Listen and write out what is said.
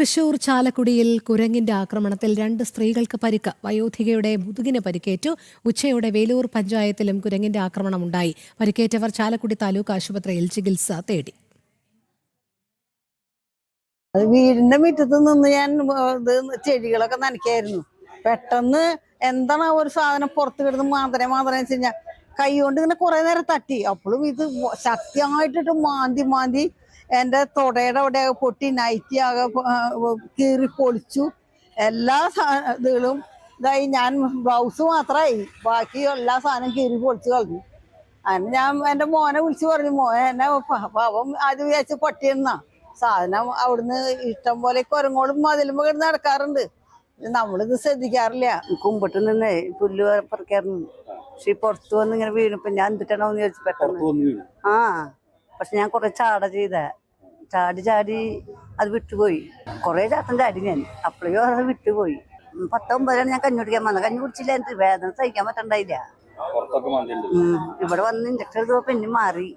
തൃശൂർ ചാലക്കുടിയിൽ കുരങ്ങിന്റെ ആക്രമണത്തിൽ രണ്ട് സ്ത്രീകൾക്ക് പരിക്ക്. വയോധികയുടെ മുതുകിന് പരിക്കേറ്റു. ഉച്ചയോടെ വേലൂർ പഞ്ചായത്തിലും കുരങ്ങിന്റെ ആക്രമണമുണ്ടായി. പരിക്കേറ്റവർ ചാലക്കുടി താലൂക്ക് ആശുപത്രിയിൽ ചികിത്സ തേടി. അത് വീടിന്റെ മുറ്റത്ത് നിന്ന് ഞാൻ ചെടികളൊക്കെ നനയ്ക്കായിരുന്നു. പെട്ടെന്ന് എന്താണ് ഒരു സാധനം പുറത്ത് കിടന്ന് മാത്രമേ മാത്രമേ വെച്ച് കഴിഞ്ഞാൽ കൈ കൊണ്ട് ഇങ്ങനെ കുറെ നേരം തട്ടി. അപ്പോഴും ഇത് ശക്തിയായിട്ടിട്ട് മാന്തി മാന്തി എന്റെ തൊടയുടെ അവിടെ പൊട്ടി നൈറ്റി ആകെ കീറി പൊളിച്ചു. എല്ലാ സാധനങ്ങളും ഇതായി. ഞാൻ ബ്ലൗസ് മാത്രമായി ബാക്കി എല്ലാ സാധനം കീറി പൊളിച്ചു കളഞ്ഞു. അന്ന് ഞാൻ എന്റെ മോനെ വിളിച്ചു പറഞ്ഞു മോനെ എന്നെ പാവം അത് വിചാരിച്ച് പൊട്ടിയെന്നാ. സാധനം അവിടുന്ന് ഇഷ്ടം പോലെ കുരങ്ങോളും മതിലുമ്പോൾ കിടന്ന് നടക്കാറുണ്ട്. നമ്മളിത് ശ്രദ്ധിക്കാറില്ല. കുമ്പിട്ട് നിന്നേ പുല്ല് പറിക്കാറുണ്ട്. പക്ഷെ പുറത്ത് വന്ന് ഇങ്ങനെ വീണപ്പോ ഞാൻ എന്തിട്ടാണോന്ന് ചോദിച്ചു പെട്ടെന്ന്. ആ പക്ഷെ ഞാൻ കുറെ ചാട ചെയ്ത. ചാടി ചാടി അത് വിട്ടുപോയി. കുറെ ചാട്ടം ചാടി ഞാൻ. അപ്പോഴേ അത് വിട്ടുപോയി. പത്തൊമ്പതിലാണ് ഞാൻ കഞ്ഞി കുടിക്കാൻ വന്നത്. കഞ്ഞി കുടിച്ചില്ല എനിക്ക് വേദന സഹിക്കാൻ പറ്റണ്ടായില്ല. ഇവിടെ വന്ന് ഇഞ്ചക്ഷൻ എടുത്തപ്പോ പിന്നെ മാറി.